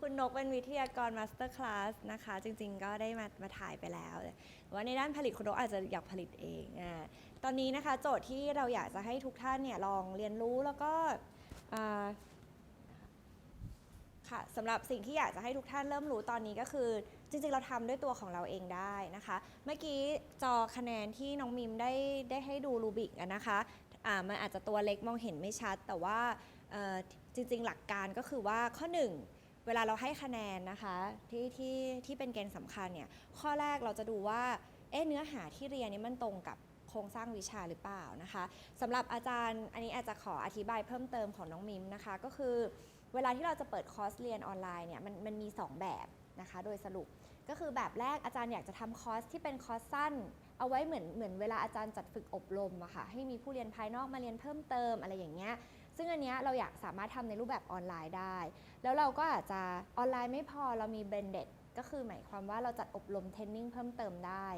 คุณนกเป็นวิทยากรมาสเตอร์คลาสนะคะ จริงๆ ก็ได้มามาถ่ายไปแล้วแต่ว่าในด้านผลิตคุณนกอาจจะอยากผลิตเองอ่าตอนนี้นะคะโจทย์ที่เราอยากจะให้ทุกท่านเนี่ยลองเรียนรู้แล้วก็ค่ะสำหรับสิ่งที่อยากจะให้ทุกท่านเริ่มรู้ตอนนี้ก็คือ จริงๆ เราทำด้วยตัวของเราเองได้นะคะ เมื่อกี้จอคะแนนที่น้องมิมได้ได้ให้ดูรูบิกนะคะอ่ามันอาจจะตัวเล็กมองเห็นไม่ชัด แต่ว่า จริงๆ หลักการก็คือว่าข้อหนึ่งเวลาเราให้คะแนนนะคะที่ที่ที่เป็นเกณฑ์สำคัญเนี่ยข้อแรกเราจะดูว่าเอ๊ะเนื้อหาที่เรียนนี้มันตรงกับโครงสร้างวิชาหรือเปล่านะคะสำหรับอาจารย์อันนี้อาจจะขออธิบายเพิ่มเติมของน้องมิมนะคะก็คือ เวลาที่เราจะเปิดคอร์สเรียนออนไลน์เนี่ยมันมันมี 2 แบบนะคะโดยสรุปก็คือแบบแรกอาจารย์อยากจะทำคอร์สที่เป็นคอร์สสั้น เอาไว้เหมือนเหมือนเวลาอาจารย์จัดฝึกอบรมอะค่ะให้มีผู้เรียนภายนอกมาเรียนเพิ่มเติมอะไรอย่างเงี้ย ซึ่งอันเนี้ยเราอยากสามารถทำในรูปแบบออนไลน์ได้ แล้วเราก็อาจจะออนไลน์ไม่พอเรามีเบนเด็ดก็คือหมายความว่าเราจัดอบรมเทรนนิ่งเพิ่มเติมได้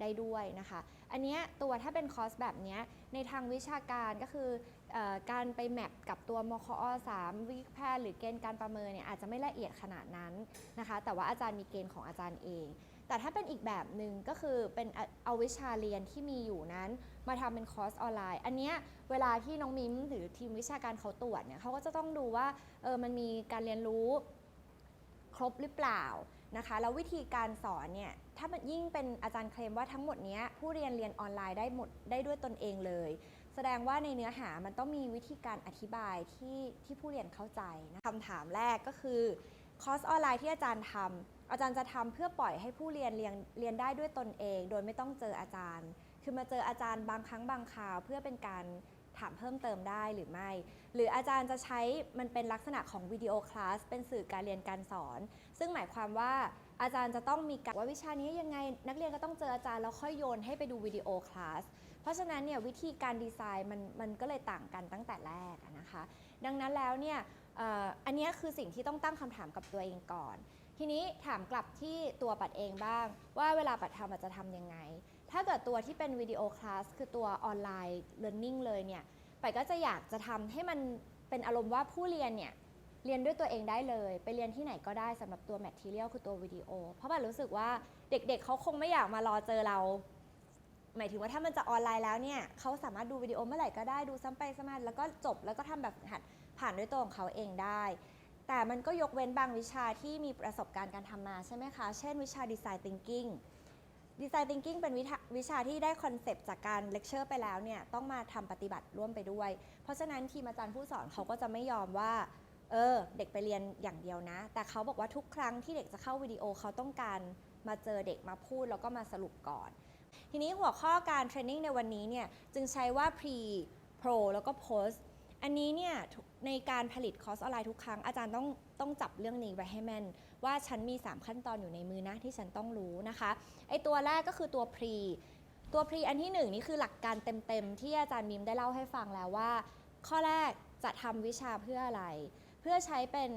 ได้ด้วยนะคะ อันนี้ตัวถ้าเป็นคอร์สแบบนี้ในทางวิชาการก็คืออการไปแมปกับตัวมคอ3วิแพทย์หรือเกณฑ์การประเมินเนี่ยอาจจะไม่ละเอียดขนาดนั้นนะคะ แต่ว่าอาจารย์มีเกณฑ์ของอาจารย์เอง แต่ถ้าเป็นอีกแบบหนึ่งก็คือเป็นเอาวิชาเรียนที่มีอยู่นั้น มาทำเป็นคอร์สออนไลน์ อันเนี้ยเวลาที่น้องมิมหรือทีมวิชาการเขาตรวจเนี่ยเขาก็จะต้องดูว่าเออมันมีการเรียนรู้ครบหรือเปล่านะคะแล้ววิธีการสอนเนี่ยถ้ามันยิ่งเป็นอาจารย์เคลมว่าทั้งหมดเนี้ยผู้เรียนเรียนออนไลน์ได้หมดได้ด้วยตนเองเลย แสดงว่าในเนื้อหามันต้องมีวิธีการอธิบายที่ที่ผู้เรียนเข้าใจนะคำถามแรกก็คือคอร์สออนไลน์ที่อาจารย์ทำ อาจารย์จะทำเพื่อปล่อยให้ผู้เรียนเรียนเรียนได้ด้วยตนเอง โดยไม่ต้องเจออาจารย์ คือมาเจออาจารย์บางครั้งบางคราว เพื่อเป็นการถามเพิ่มเติมได้หรือไม่ หรืออาจารย์จะใช้มันเป็นลักษณะของวิดีโอคลาสเป็นสื่อการเรียนการสอน ซึ่งหมายความว่าอาจารย์จะต้องมีการว่าวิชานี้ยังไง นักเรียนก็ต้องเจออาจารย์แล้วค่อยโยนให้ไปดูวิดีโอคลาส เพราะฉะนั้นเนี่ยวิธีการดีไซน์มันมันก็เลยต่างกันตั้งแต่แรกนะคะ ดังนั้นแล้วเนี่ยอันนี้คือสิ่งที่ต้องตั้งคำถามกับตัวเองก่อน ทีนี้ถามกลับที่ตัวปัดเองบ้าง ว่าเวลาปัดทำจะทำยังไง ถ้าเกิดตัวที่เป็นวิดีโอคลาสคือตัวออนไลน์เรียนรู้เลยเนี่ยปัดก็จะอยากจะทำให้มันเป็นอารมณ์ว่าผู้เรียนเนี่ยเรียนด้วยตัวเองได้เลย ไปเรียนที่ไหนก็ได้สำหรับตัวแมทเทียลคือตัววิดีโอ เพราะบันรู้สึกว่าเด็กๆเขาคงไม่อยากมารอเจอเรา หมายถึงว่าถ้ามันจะออนไลน์แล้วเนี่ยเขาสามารถดูวิดีโอเมื่อไหร่ก็ได้ดูซ้ำไปซ้ำมาแล้วก็จบแล้วก็ทำแบบหัดผ่านด้วยตัวของเขาเองได้ แต่มันก็ยกเว้นบางวิชาที่มีประสบการณ์การทำมาใช่ไหมคะ เช่นวิชาดีไซน์ thinking ดีไซน์ thinking เป็นวิชาวิชาที่ได้คอนเซปต์จากการเลคเชอร์ไปแล้วเนี่ยต้องมาทำปฏิบัติร่วมไปด้วย เพราะฉะนั้นทีมอาจารย์ผู้สอนเขาก็จะไม่ยอมว่าเออเด็กไปเรียนอย่างเดียวนะ แต่เขาบอกว่าทุกครั้งที่เด็กจะเข้าวิดีโอเขาต้องการมาเจอเด็กมาพูดแล้วก็มาสรุปก่อน ทีนี้หัวข้อการเทรนนิ่งในวันนี้เนี่ยจึงใช้ว่า pre pro แล้วก็ post อันนี้เนี่ยในการผลิตคอร์สออนไลน์ทุกครั้งอาจารย์ต้องต้องจับเรื่องนี้ไว้ให้แม่น ว่าฉันมี 3 ขั้นตอนอยู่ในมือนะที่ฉันต้องรู้นะคะไอตัวแรกก็คือตัว pre ตัว pre อันที่หนึ่งนี่คือหลักการเต็มๆ ที่อาจารย์มิมได้เล่าให้ฟังแล้วว่า ข้อแรกจะทำวิชาเพื่ออะไร เพื่อใช้เป็น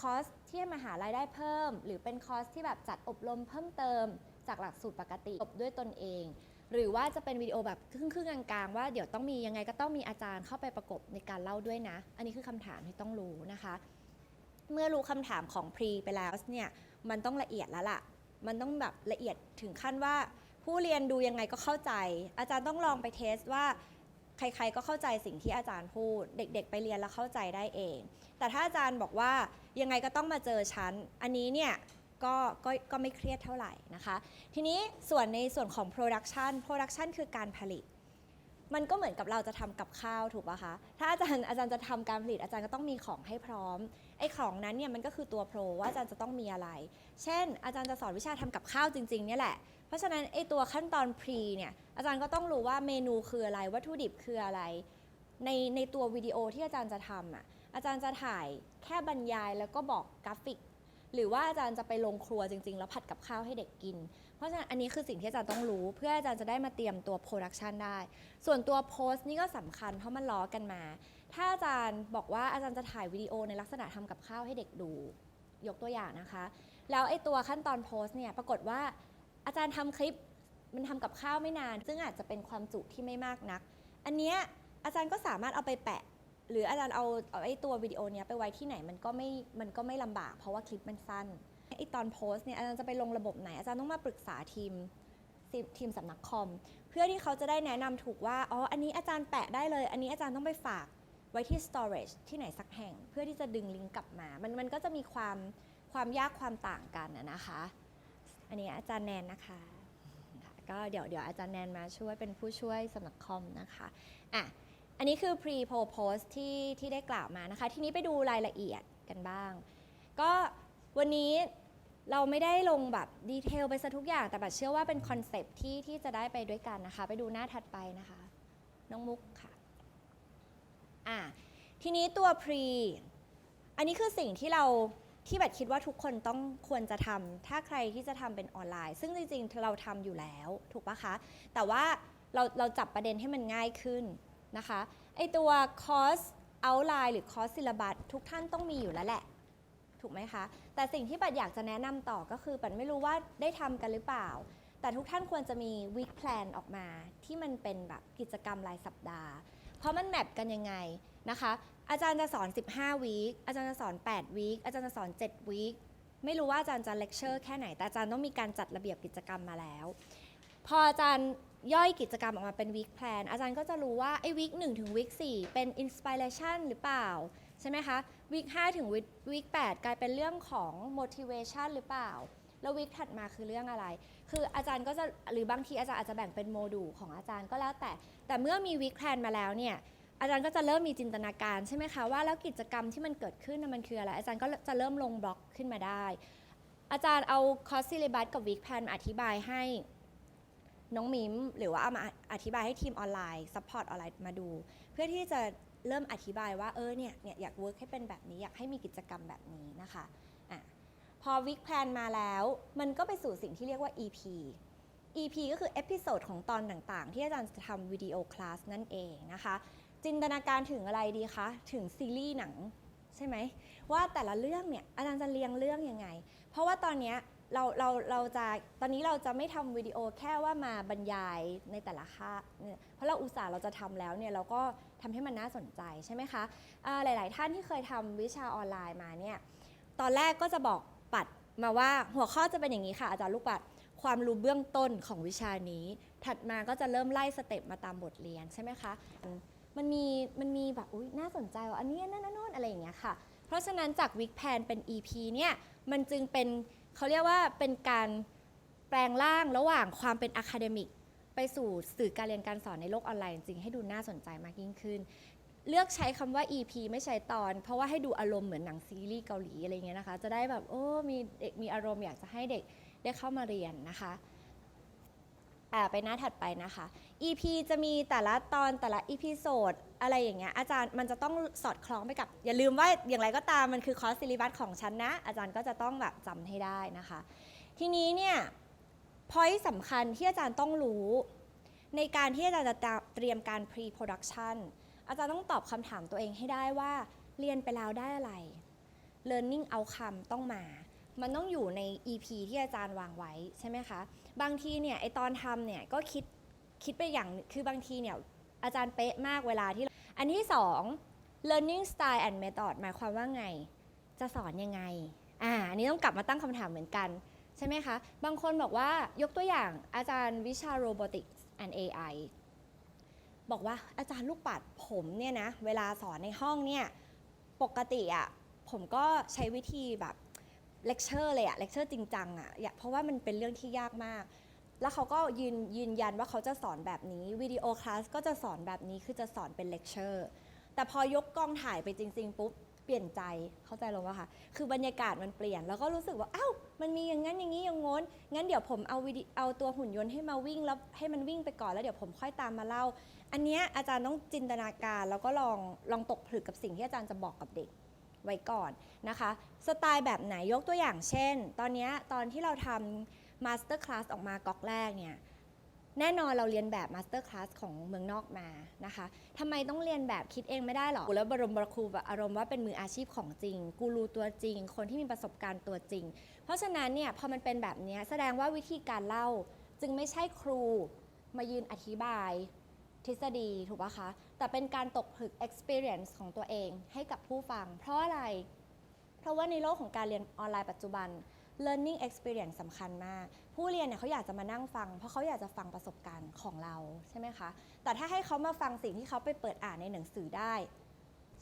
คอร์สที่มหาลัยได้เพิ่ม หรือเป็นคอร์สที่แบบจัดอบรมเพิ่มเติมจากหลักสูตรปกติจบด้วยตนเอง หรือว่าจะเป็นวิดีโอแบบครึ่งครึ่งๆกลางๆ ว่าเดี๋ยวต้องมียังไงก็ต้องมีอาจารย์เข้าไปประกบในการเล่าด้วยนะ อันนี้คือคำถามที่ต้องรู้นะคะ เมื่อรู้คำถามของพรีไปแล้วเนี่ยมันต้องละเอียดแล้วล่ะ มันต้องแบบละเอียดถึงขั้นว่า ผู้เรียนดูยังไงก็เข้าใจ อาจารย์ต้องลองไปเทสว่าใครๆก็เข้าใจสิ่งที่อาจารย์พูด เด็กๆ ไปเรียนแล้วเข้าใจได้เอง แต่ถ้าอาจารย์บอกว่ายังไงก็ต้องมาเจอชั้นอันนี้เนี่ย ก็ก็ก็ไม่เครียดเท่าไหร่นะคะ ทีนี้ส่วนในส่วนของ production production คือการผลิต มันก็เหมือนกับเราจะทำกับข้าวถูกป่ะคะ ถ้าอาจารย์อาจารย์จะทำการผลิตอาจารย์ก็ต้องมีของให้พร้อม ไอ้ของนั้นเนี่ยมันก็คือตัวโปรว่าอาจารย์จะต้องมีอะไร เช่น อาจารย์จะสอนวิชาทำกับข้าวจริงๆเนี่ยแหละ เพราะฉะนั้นไอ้ตัวขั้นตอนพรีเนี่ยอาจารย์ก็ต้องรู้ว่าเมนูคืออะไร วัตถุดิบคืออะไร ในในตัววิดีโอที่อาจารย์จะทำอะอาจารย์จะถ่ายแค่บรรยายแล้วก็บอกกราฟิก หรือว่าอาจารย์จะไปลงครัวจริง ๆ แล้วผัดกับข้าวให้เด็กกิน เพราะฉะนั้นอันนี้คือสิ่งที่อาจารย์ต้องรู้เพื่ออาจารย์จะได้มาเตรียมตัวโปรดักชันได้ ส่วนตัวโพสต์นี่ก็สำคัญเพราะมันล้อกันมา ถ้าอาจารย์บอกว่าอาจารย์จะถ่ายวิดีโอในลักษณะทำกับข้าวให้เด็กดู ยกตัวอย่างนะคะ แล้วไอ้ตัวขั้นตอนโพสต์เนี่ยปรากฏว่าอาจารย์ทำคลิปมันทำกับข้าวไม่นาน ซึ่งอาจจะเป็นความจุที่ไม่มากนัก อันเนี้ยอาจารย์ก็สามารถเอาไปแปะ หรืออาจารย์เอาเอาไอ้ตัววิดีโอเนี้ยไปไว้ที่ไหนมันก็ไม่มันก็ไม่ลำบาก เพราะว่าคลิปมันสั้นไอ้ตอนโพสต์เนี่ยอาจารย์จะไปลงระบบไหนอาจารย์ต้องมาปรึกษาทีมทีมทีมสำนักคอม เพื่อที่เขาจะได้แนะนำถูกว่าอ๋ออันนี้อาจารย์แปะได้เลย อันนี้อาจารย์ต้องไปฝากไว้ที่ storage ที่ไหนสักแห่ง เพื่อที่จะดึงลิงก์กลับมา มันมันก็จะมีความความยากความต่างกันนะนะคะ อันนี้อาจารย์แนนนะคะค่ะก็เดี๋ยวเดี๋ยวอาจารย์แนนมาช่วยเป็นผู้ช่วยสำนักคอมนะคะอะ อันนี้คือ pre p o post ที่ที่ได้กล่าวมานะคะ ทีนี้ไปดูรายละเอียดกันบ้าง ก็วันนี้เราไม่ได้ลงแบบดีเทลไปซะทุกอย่าง แต่แบบเชื่อว่าเป็นคอนเซปที่ที่จะได้ไปด้วยกันนะคะ ไปดูหน้าถัดไปนะคะ น้องมุกค่ะอะทีนี้ตัว pre อันนี้คือสิ่งที่เราที่แบบคิดว่าทุกคนต้องควรจะทำถ้าใครที่จะทำเป็นออนไลน์ ซึ่งจริงๆ เราทำอยู่แล้ว ถูกปะคะ แต่ว่าเราเราจับประเด็นให้มันง่ายขึ้น นะคะไอตัวคอร์สเอาไลน์หรือคอร์สซิลบัสทุกท่านต้องมีอยู่แล้วแหละ ถูกไหมคะ แต่สิ่งที่ปัดอยากจะแนะนำต่อก็คือปัดไม่รู้ว่าได้ทำกันหรือเปล่า แต่ทุกท่านควรจะมี week plan ออกมา ที่มันเป็นแบบกิจกรรมรายสัปดาห์ เพราะมันแมปกันยังไงนะคะ อาจารย์จะสอน 15 วีคอาจารย์จะสอน 8 วีคอาจารย์จะสอน 7 วีคไม่รู้ว่าอาจารย์จะเลคเชอร์แค่ไหน แต่อาจารย์ต้องมีการจัดระเบียบกิจกรรมมาแล้ว พออาจารย์ ย่อยกิจกรรมออกมาเป็นวีคแพลนอาจารย์ก็จะรู้ว่าไอ้วีค1ถึงวีค4เป็นอินสปิเรชันหรือเปล่า ใช่ไหมคะวีค5ถึงวีค8กลายเป็นเรื่องของ motivation หรือเปล่า แล้ววีคถัดมาคือเรื่องอะไร คืออาจารย์ก็จะหรือบางทีอาจารย์อาจจะแบ่งเป็นโมดูลของอาจารย์ก็แล้วแต่ แต่เมื่อมีวีคแพลนมาแล้วเนี่ยอาจารย์ก็จะเริ่มมีจินตนาการใช่ไหมคะว่าแล้วกิจกรรมที่มันเกิดขึ้นมันคืออะไร อาจารย์ก็จะเริ่มลงบล็อกขึ้นมาได้ อาจารย์เอาคอร์สซิเลบัสกับวีคแพลนอธิบายให้ น้องมิมหรือว่าเอามาอธิบายให้ทีมออนไลน์ซัพพอร์ตออนไลน์มาดู เพื่อที่จะเริ่มอธิบายว่าเออเนี่ยเนี่ยอยากเวิร์กให้เป็นแบบนี้อยากให้มีกิจกรรมแบบนี้นะคะอะพอวีคแพลนมาแล้ว มันก็ไปสู่สิ่งที่เรียกว่า EP EP ก็คือเอพิโซดของตอนต่างๆ ที่อาจารย์จะทำวิดีโอคลาสนั่นเองนะคะ จินตนาการถึงอะไรดีคะ ถึงซีรีส์หนังใช่ไหมว่าแต่ละเรื่องเนี่ยอาจารย์จะเรียงเรื่องยังไง เพราะว่าตอนเนี้ย เราเราเราจะตอนนี้เราจะไม่ทำวิดีโอแค่ว่ามาบรรยายในแต่ละค่าเพราะเราอุตส่าห์เราจะทำแล้วเนี่ยเราก็ทำให้มันน่าสนใจใช่ไหมคะอ่าหลาย ๆ ท่านที่เคยทำวิชาออนไลน์มาเนี่ยตอนแรกก็จะบอกปัดมาว่าหัวข้อจะเป็นอย่างนี้ค่ะอาจารย์ลูกปัดความรู้เบื้องต้นของวิชานี้ ถัดมาก็จะเริ่มไล่สเต็ปมาตามบทเรียนใช่ไหมคะมันมีมันมีแบบอุ้ยน่าสนใจว่าอันนี้นั่นนั่นอะไรอย่างเงี้ยค่ะ เพราะฉะนั้นจากวิกแพนเป็น EP เนี่ยมันจึงเป็น เขาเรียกว่าเป็นการแปลงร่างระหว่างความเป็นอะคาเดมิกไปสู่สื่อการเรียนการสอนในโลกออนไลน์จริงให้ดูน่าสนใจมากยิ่งขึ้น เลือกใช้คำว่า EP ไม่ใช่ตอน เพราะว่าให้ดูอารมณ์เหมือนหนังซีรีส์เกาหลีอะไรเงี้ยนะคะ จะได้แบบโอ้มีเด็กมีอารมณ์อยากจะให้เด็กได้เข้ามาเรียนนะคะ อ่าไปหน้าถัดไปนะคะ EP จะมีแต่ละตอนแต่ละอีพิโซดอะไรอย่างเงี้ยอาจารย์มันจะต้องสอดคล้องไปกับ อย่าลืมว่าอย่างไรก็ตามมันคือคอร์สซิลิบัสของฉันนะ อาจารย์ก็จะต้องแบบจำให้ได้นะคะ ทีนี้เนี่ยพอยต์สำคัญที่อาจารย์ต้องรู้ ในการที่อาจารย์จะเตรียมการ pre-production อาจารย์ต้องตอบคำถามตัวเองให้ได้ว่า เรียนไปแล้วได้อะไร learning outcome ต้องมา มันต้องอยู่ใน EP ที่อาจารย์วางไว้ใช่ไหมคะ บางทีเนี่ยไอตอนทำเนี่ยก็คิดคิดไปอย่างคือบางทีเนี่ยอาจารย์เป๊ะมากเวลาที่ อันที่สอง learning style and method หมายความว่าไง จะสอนยังไงอ่าอันนี้ต้องกลับมาตั้งคำถามเหมือนกัน ใช่ไหมคะ บางคนบอกว่ายกตัวอย่างอาจารย์วิชา robotics and AI บอกว่าอาจารย์ลูกปัดผมเนี่ยนะ เวลาสอนในห้องเนี่ย ปกติอะผมก็ใช้วิธีแบบ เลคเชอร์เลยอะเลคเชอร์จริงจังอะเพราะว่ามันเป็นเรื่องที่ยากมาก แล้วเขาก็ยืนยืนยันว่าเขาจะสอนแบบนี้วิดีโอคลาสก็จะสอนแบบนี้คือจะสอนเป็นเลคเชอร์แต่พอยกกล้องถ่ายไปจริง ๆ ปุ๊บเปลี่ยนใจเข้าใจลงว่าคะคือบรรยากาศมันเปลี่ยน แล้วก็รู้สึกว่า อ้าว มันมีอย่างนั้นอย่างนี้อย่างงน้น งั้นเดี๋ยวผมเอาวิดีเอาตัวหุ่นยนต์ให้มาวิ่งแล้วให้มันวิ่งไปก่อนแล้วเดี๋ยวผมค่อยตามมาเล่า อันเนี้ยอาจารย์ต้องจินตนาการแล้วก็ลองลองตกผลึกกับสิ่งที่อาจารย์จะบอกกับเด็ก ไว้ก่อนนะคะ สไตล์แบบไหนยกตัวอย่างเช่น ตอนนี้ตอนที่เราทำมาสเตอร์คลาสออกมาก๊อกแรกเนี่ยแน่นอนเราเรียนแบบมาสเตอร์คลาสของเมืองนอกมานะคะทำไมต้องเรียนแบบคิดเองไม่ได้หรอแล้วบรมบรครูอารมณ์ว่าเป็นมืออาชีพของจริง กูรูตัวจริง คนที่มีประสบการณ์ตัวจริง เพราะฉะนั้นเนี่ยพอมันเป็นแบบนี้แสดงว่าวิธีการเล่า จึงไม่ใช่ครูมายืนอธิบาย ทฤษฎีถูกปะคะ แต่เป็นการตกผลึก experience ของตัวเองให้กับผู้ฟัง เพราะอะไร เพราะว่าในโลกของการเรียนออนไลน์ปัจจุบัน learning experience สำคัญมาก ผู้เรียนเนี่ยเขาอยากจะมานั่งฟัง เพราะเขาอยากจะฟังประสบการณ์ของเราใช่ไหมคะ แต่ถ้าให้เขามาฟังสิ่งที่เขาไปเปิดอ่านในหนังสือได้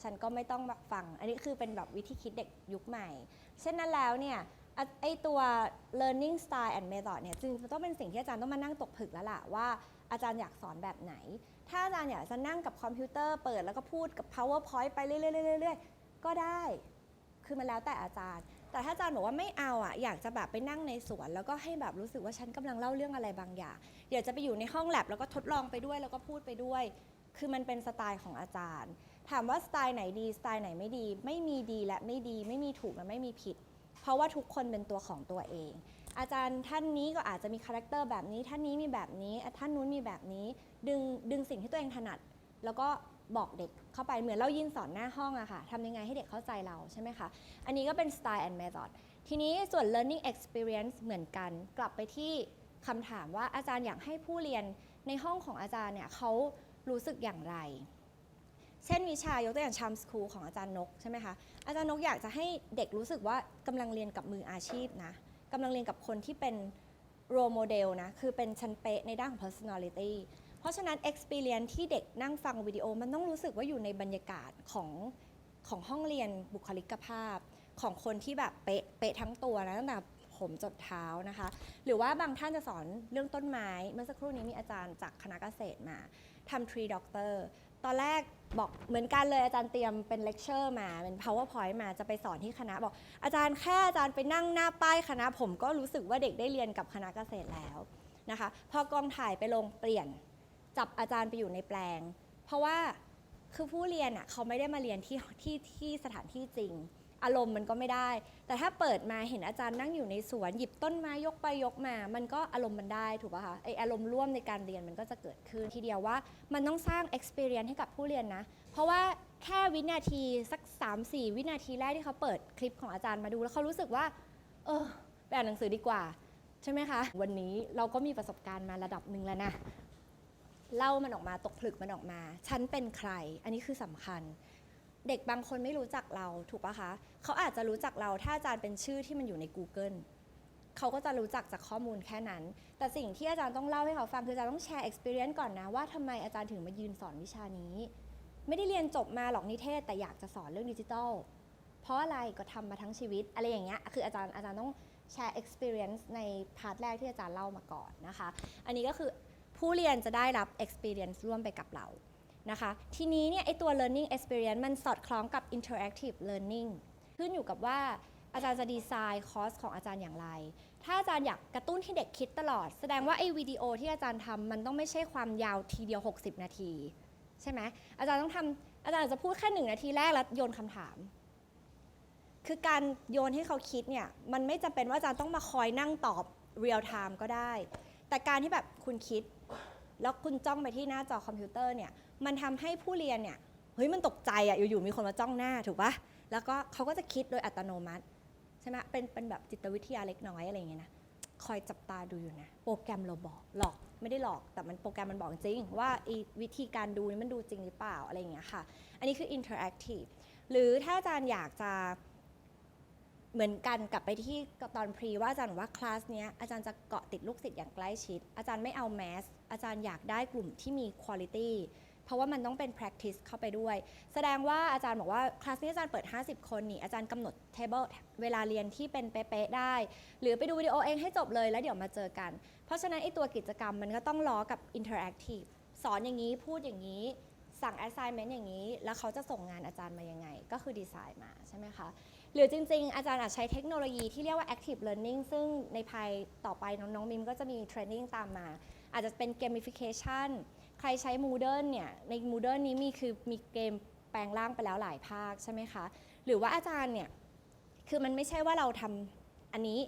ฉันก็ไม่ต้องฟัง อันนี้คือเป็นแบบวิธีคิดเด็กยุคใหม่ เช่นนั้นแล้วเนี่ยไอตัว learning style and method เนี่ยจึงต้องเป็นสิ่งที่อาจารย์ต้องมานั่งตกผลึกแล้วล่ะว่า อาจารย์อยากสอนแบบไหน ถ้าอาจารย์อยากจะนั่งกับคอมพิวเตอร์เปิดแล้วก็พูดกับ powerpoint ไปเรื่อยๆๆก็ได้ คือมันแล้วแต่อาจารย์ แต่ถ้าอาจารย์บอกว่าไม่เอาอะ อยากจะแบบไปนั่งในสวน แล้วก็ให้แบบรู้สึกว่าฉันกำลังเล่าเรื่องอะไรบางอย่างเดี๋ยวจะไปอยู่ในห้องแลบแล้วก็ทดลองไปด้วยแล้วก็พูดไปด้วย คือมันเป็นสไตล์ของอาจารย์ ถามว่าสไตล์ไหนดีสไตล์ไหนไม่ดี ไม่มีดีและไม่ดี ไม่มีถูกและไม่มีผิด เพราะว่าทุกคนเป็นตัวของตัวเอง อาจารย์ท่านนี้ก็อาจจะมีคาแรคเตอร์แบบนี้ ท่านนี้มีแบบนี้ท่านนู้นมีแบบนี้ ดึงดึงสิ่งที่ตัวเองถนัด แล้วก็บอกเด็กเข้าไปเหมือนเรายินสอนหน้าห้องอะค่ะทำยังไงให้เด็กเข้าใจเราใช่ไหมคะอันนี้ก็เป็น style and method ทีนี้ส่วน learning experience เหมือนกัน กลับไปที่คำถามว่าอาจารย์อยากให้ผู้เรียนในห้องของอาจารย์เนี่ยเขารู้สึกอย่างไร เช่นวิชายกตัวอย่างชามสคูลของอาจารย์นกใช่ไหมคะอาจารย์นกอยากจะให้เด็กรู้สึกว่ากำลังเรียนกับมืออาชีพนะ กำลังเรียนกับคนที่เป็น role model นะ คือเป็นชั้นเป๊ะในด้านของ personality เพราะฉะนั้น experience ที่เด็กนั่งฟังวิดีโอมันต้องรู้สึกว่าอยู่ในบรรยากาศของของห้องเรียนบุคลิกภาพ ของคนที่แบบเป๊ะเป๊ะทั้งตัวนะตั้งแต่ผมจดเท้านะคะ หรือว่าบางท่านจะสอนเรื่องต้นไม้ เมื่อสักครู่นี้มีอาจารย์จากคณะเกษตรมาทำ tree doctor ตอนแรกบอกเหมือนกันเลยอาจารย์เตรียมเป็นเลคเชอร์มาเป็น powerpoint มาจะไปสอนที่คณะบอก อาจารย์แค่อาจารย์ไปนั่งหน้าป้ายคณะผมก็รู้สึกว่าเด็กได้เรียนกับคณะเกษตรแล้วนะคะพอกองถ่ายไปลงเปลี่ยนจับอาจารย์ไปอยู่ในแปลง เพราะว่าคือผู้เรียนอะเขาไม่ได้มาเรียนที่ที่ที่สถานที่จริง อารมณ์มันก็ไม่ได้ แต่ถ้าเปิดมาเห็นอาจารย์นั่งอยู่ในสวนหยิบต้นไม้ยกไปยกมา มันก็อารมณ์มันได้ถูกป่ะคะไออารมณ์ร่วมในการเรียนมันก็จะเกิดขึ้นทีเดียวว่า มันต้องสร้าง experience ให้กับผู้เรียนนะ เพราะว่าแค่วินาทีสัก 3-4 วินาทีแรกที่เขาเปิดคลิปของอาจารย์มาดูแล้วเขารู้สึกว่า เออไปอ่านหนังสือดีกว่าใช่ไหมคะ วันนี้เราก็มีประสบการณ์มาระดับหนึ่งแล้วนะเล่ามันออกมาตกผลึกมันออกมา ฉันเป็นใคร อันนี้คือสำคัญ เด็กบางคนไม่รู้จักเราถูกปะคะเขาอาจจะรู้จักเราถ้าอาจารย์เป็นชื่อที่มันอยู่ใน Google เขาก็จะรู้จักจากข้อมูลแค่นั้น แต่สิ่งที่อาจารย์ต้องเล่าให้เขาฟังคืออาจารย์ต้องแชร์ experience ก่อนนะว่าทำไมอาจารย์ถึงมายืนสอนวิชานี้ ไม่ได้เรียนจบมาหรอกนิเทศ แต่อยากจะสอนเรื่องดิจิทัลเพราะอะไรก็ทำมาทั้งชีวิตอะไรอย่างเงี้ยคืออาจารย์อาจารย์ต้องแชร์ experience ในพาร์ทแรกที่อาจารย์เล่ามาก่อนนะคะ อันนี้ก็คือผู้เรียนจะได้รับ experience ร่วมไปกับเรา นะคะ ทีนี้เนี่ยไอตัว learning experience มันสอดคล้องกับ interactive learning ขึ้นอยู่กับว่าอาจารย์จะดีไซน์คอร์สของอาจารย์อย่างไร ถ้าอาจารย์อยากกระตุ้นให้เด็กคิดตลอด แสดงว่าไอ้วิดีโอที่อาจารย์ทำมันต้องไม่ใช่ความยาวทีเดียว 60 นาที ใช่ไหมอาจารย์ต้องทำอาจารย์อาจจะพูดแค่หนึ่งนาทีแรกแล้วโยนคำถาม คือการโยนให้เขาคิดเนี่ยมันไม่จำเป็นว่าอาจารย์ต้องมาคอยนั่งตอบเรียลไทม์ก็ได้ แต่การที่แบบคุณคิด แล้วคุณจ้องไปที่หน้าจอคอมพิวเตอร์เนี่ย มันทำให้ผู้เรียนเนี่ยเฮ้ยมันตกใจอะอยู่ๆมีคนมาจ้องหน้าถูกปะแล้วก็เขาก็จะคิดโดยอัตโนมัติใช่ไหมเป็นเป็นแบบจิตวิทยาเล็กน้อยอะไรอย่างเงี้ยนะคอยจับตาดูอยู่นะ โปรแกรมเราบอกหลอกไม่ได้หลอกแต่มันโปรแกรมมันบอกจริง ว่าวิธีการดูนี่มันดูจริงหรือเปล่าอะไรอย่างเงี้ยค่ะ อันนี้คือ interactive หรือถ้าอาจารย์อยากจะเหมือนกันกลับไปที่ตอนพรีว่าอาจารย์ว่าคลาสเนี้ยอาจารย์จะเกาะติดลูกศิษย์อย่างใกล้ชิด อาจารย์ไม่เอาแมสอาจารย์อยากได้กลุ่มที่มีคุณภาพ เพราะว่ามันต้องเป็น practice เข้าไปด้วย แสดงว่าอาจารย์บอกว่าคลาสนี้อาจารย์เปิด 50 คนนี่อาจารย์กำหนด table เวลาเรียนที่เป็นเป๊ะๆได้ หรือไปดูวิดีโอเองให้จบเลยแล้วเดี๋ยวมาเจอกัน เพราะฉะนั้นไอตัวกิจกรรมมันก็ต้องล้อกับ interactive สอนอย่างนี้พูดอย่างนี้สั่ง assignment อย่างนี้ แล้วเขาจะส่งงานอาจารย์มายังไง ก็คือดีไซน์มาใช่ไหมคะ หรือจริง ๆ อาจารย์อาจใช้เทคโนโลยีที่เรียกว่า active learning ซึ่งในภายต่อไปน้องๆมิมก็จะมีเทรนนิ่งตามมา อาจจะเป็น gamification ใครใช้ Moodle เนี่ย ใน Moodle นี้มีคือมีเกมแปลงร่างไปแล้วหลายภาคใช่ไหมคะ หรือว่าอาจารย์เนี่ย คือมันไม่ใช่ว่าเราทำอันนี้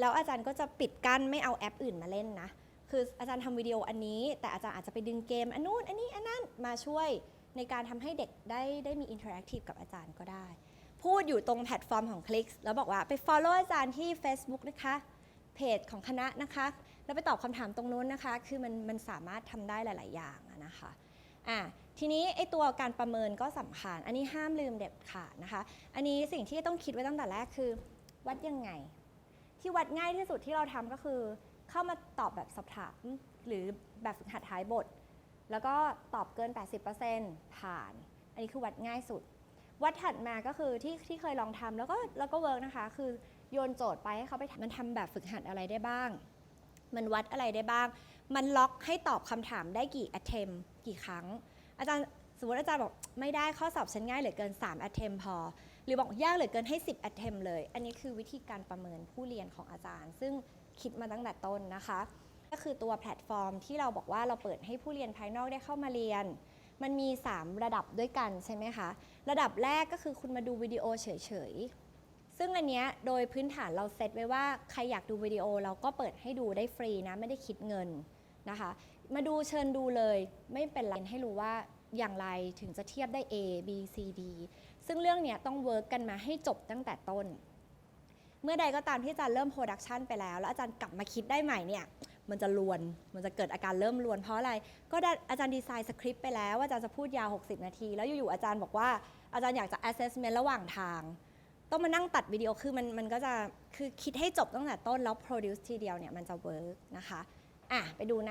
แล้วอาจารย์ก็จะปิดกั้นไม่เอาแอปอื่นมาเล่นนะ คืออาจารย์ทำวิดีโออันนี้ แต่อาจารย์อาจจะไปดึงเกมอันนู้นอันนี้อันนั้นมาช่วยในการทำให้เด็กได้ได้มีอินเทอร์แอคทีฟกับอาจารย์ก็ได้ พูดอยู่ตรงแพลตฟอร์มของคลิกแล้วบอกว่าไป follow อาจารย์ที่ Facebook นะคะ เพจของคณะนะคะ แล้วไปตอบคำถามตรงนู้นนะคะ คือมันมันสามารถทำได้หลาย ๆ อย่างนะคะอะทีนี้ไอตัวการประเมินก็สำคัญ อันนี้ห้ามลืมเด็ดขาดนะคะ อันนี้สิ่งที่ต้องคิดไว้ตั้งแต่แรกคือ วัดยังไง ที่วัดง่ายที่สุดที่เราทำก็คือ เข้ามาตอบแบบสอบถามหรือแบบฝึกหัดท้ายบท แล้วก็ตอบเกิน 80%ผ่าน อันนี้คือวัดง่ายสุด วัดถัดมาก็คือที่ที่เคยลองทำแล้วก็แล้วก็เวิร์กนะคะคือ โยนโจทย์ไปให้เขาไปทำมันทำแบบฝึกหัดอะไรได้บ้าง มันวัดอะไรได้บ้าง มันล็อกให้ตอบคำถามได้กี่ attempt กี่ครั้ง อาจารย์สมมติอาจารย์บอกไม่ได้ข้อสอบฉันง่ายเหลือเกิน 3 attempt พอ หรือบอกยากเหลือเกินให้ 10 attempt เลย อันนี้คือวิธีการประเมินผู้เรียนของอาจารย์ ซึ่งคิดมาตั้งแต่ต้นนะคะ ก็คือตัวแพลตฟอร์มที่เราบอกว่าเราเปิดให้ผู้เรียนภายนอกได้เข้ามาเรียนมันมี 3 ระดับด้วยกันใช่ไหมคะ ระดับแรกก็คือคุณมาดูวิดีโอเฉย ๆ ซึ่งอันเนี้ยโดยพื้นฐานเราเซตไว้ว่าใครอยากดูวิดีโอเราก็เปิดให้ดูได้ฟรีนะไม่ได้คิดเงินนะคะ มาดูเชิญดูเลยไม่เป็นไรให้รู้ว่าอย่างไรถึงจะเทียบได้ A B C D ซึ่งเรื่องเนี้ยต้องเวิร์กกันมาให้จบตั้งแต่ต้น เมื่อใดก็ตามที่อาจารย์เริ่มโปรดักชันไปแล้ว แล้วอาจารย์กลับมาคิดได้ใหม่เนี่ยมันจะลวน มันจะเกิดอาการเริ่มลวนเพราะอะไร ก็อาจารย์ดีไซน์สคริปต์ไปแล้วว่าอาจารย์จะพูดยาว 60 นาที แล้วอยู่ๆอาจารย์บอกว่าอาจารย์อยากจะ assessment ระหว่างทาง ต้องมานั่งตัดวิดีโอคือมันมันก็จะคือคิดให้จบตั้งแต่ต้นแล้ว produce ทีเดียวเนี่ยมันจะเวิร์กนะคะอะไปดูนะ